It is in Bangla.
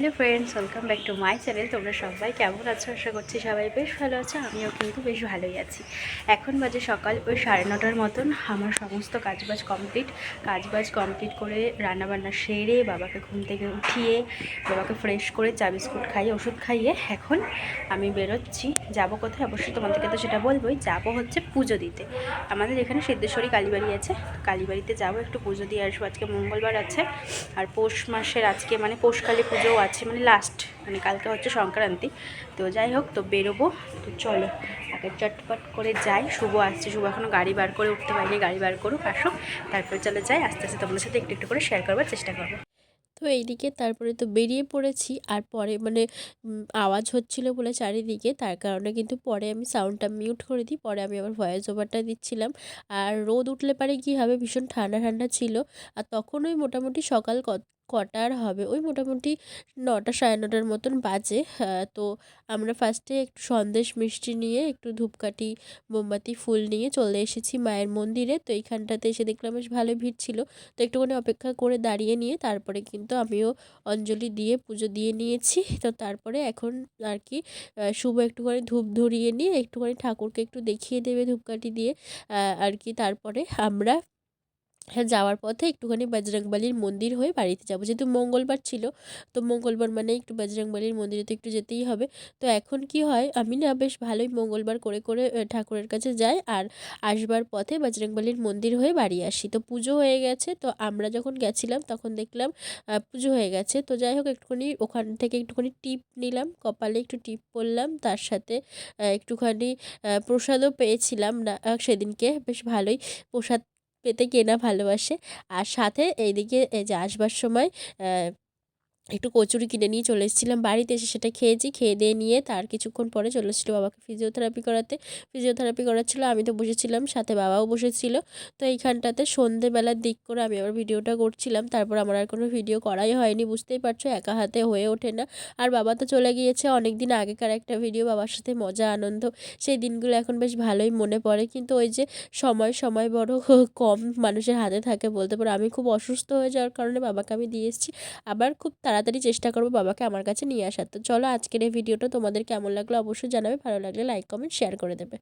Hello friends welcome back to my channel তোমরা সবাই কেমন আছো? আশা করছি সবাই বেশ ভালো আছো, আমিও কিন্তু বেশ ভালোই আছি। এখন বাজে সকাল, ওই সাড়ে নটার মতন। আমার সমস্ত কাজবাজ কমপ্লিট কাজবাজ কমপ্লিট করে রান্নাবান্না সেরে বাবাকে ঘুম থেকে উঠিয়ে, বাবাকে ফ্রেশ করে চা বিস্কুট খাইয়ে, ওষুধ খাইয়ে এখন আমি বেরোচ্ছি। যাব কোথায়? অবশ্যই তোমাদেরকে তো সেটা বলবোই। যাব হচ্ছে পুজো দিতে। আমাদের এখানে সিদ্ধেশ্বরী কালীবাড়ি আছে। কালীবাড়িতে যাব, একটু পুজো দিয়ে আসব। আজকে মঙ্গলবার আছে। আর পৌষ মাসের আজকে মানে পৌষকালী পুজোও আছে মানে লাস্ট মানে কালকে হচ্ছে সংক্রান্তি। তো যাই হোক, তো বেরোবো। তো চলো, আগে চটপট করে যাই। শুভ আসছে, শুভ। এখনও গাড়ি বার করে উঠতে পারিনি, গাড়ি বার করুক, আসুক। তারপরে চলে যাই, আস্তে আস্তে তোমাদের সাথে একটু একটু করে শেয়ার করবার চেষ্টা করব। তো এইদিকে তারপরে তো বেরিয়ে পড়েছি, আর পরে মানে আওয়াজ হচ্ছিল বলে চারিদিকে। তার কারণে কিন্তু পরে আমি সাউন্ডটা মিউট করে দিই, পরে আমি আবার ভয়েস ওভারটা দিচ্ছিলাম। আর রোদ উঠলে পারে কী হবে, ভীষণ ঠান্ডা ঠান্ডা ছিল। আর তখন ওই মোটামুটি সকাল কটার হবে? ওই মোটামুটি নটা সাড়ে নটার মতন বাজে। তো আমরা ফার্স্টে একটু সন্দেশ মিষ্টি নিয়ে, একটু ধূপকাঠি, মোমবাতি, ফুল নিয়ে চলে এসেছি মায়ের মন্দিরে। তো এইখানটাতে এসে দেখলাম বেশ ভালো ভিড় ছিল। তো একটুখানি অপেক্ষা করে দাঁড়িয়ে নিয়ে তারপরে কিন্তু আমিও অঞ্জলি দিয়ে পুজো দিয়ে নিয়েছি। তো তারপরে এখন আর কি শুভ একটুখানি ধূপ ধরিয়ে নিয়ে একটুখানি ঠাকুরকে একটু দেখিয়ে দেবে ধূপকাঠি দিয়ে আর কি। তারপরে আমরা হ্যাঁ যাওয়ার পথে একটুখানি বজরংবলির মন্দির হয়ে বাড়িতে যাব। যেহেতু মঙ্গলবার ছিল, তো মঙ্গলবার মানে একটু বজরংবলির মন্দিরে তো একটু যেতেই হবে। তো এখন কি হয়, আমি না বেশ ভালোই মঙ্গলবার করে করে ঠাকুরের কাছে যাই আর আসবার পথে বজরংবলির মন্দির হয়ে বাড়ি আসি। তো পুজো হয়ে গেছে, তো আমরা যখন গেছিলাম তখন দেখলাম পুজো হয়ে গেছে। তো যাই হোক, একটুখানি ওখান থেকে একটুখানি টিপ নিলাম, কপালে একটু টিপ পরলাম তার সাথে একটুখানি প্রসাদও পেয়েছিলাম না সেদিনকে বেশ ভালোই প্রসাদ পেতে কেনা ভালোবাসে। আর সাথে এইদিকে এই যে আসবার সময় একটু কচুরি কিনে নিয়ে চলে এসেছিলাম বাড়িতে, এসে সেটা খেয়েছি, খেয়ে দিয়ে নিয়ে তার কিছুক্ষণ পরে চলে এসেছিল বাবাকে ফিজিওথেরাপি করাতে। ফিজিওথেরাপি করাচ্ছিলো, আমি তো বসেছিলাম, সাথে বাবাও বসেছিল। তো এইখানটাতে সন্ধেবেলার দিক করে আমি আবার ভিডিওটা করছিলাম, তারপর আমার আর কোনো ভিডিও করাই হয়নি, বুঝতেই পারছ, একা হাতে হয়ে ওঠে না। আর বাবা তো চলে গিয়েছে অনেক দিন আগেকার একটা ভিডিও বাবার সাথে মজা, আনন্দ, সেই দিনগুলো এখন বেশ ভালোই মনে পড়ে। কিন্তু ওই যে সময় সময় বড় কম মানুষের হাতে থাকে বলতে পারো। আমি খুব অসুস্থ হয়ে যাওয়ার কারণে বাবাকে আমি দিয়ে এসেছি। আবার খুব তাড়াতাড়ি চেষ্টা করব বাবাকে আমার কাছে নিয়ে আসার। তো চলো আজকের এই ভিডিওটা তোমাদের কেমন লাগল অবশ্যই জানাবে, ভালো লাগলে লাইক কমেন্ট শেয়ার করে দেবে।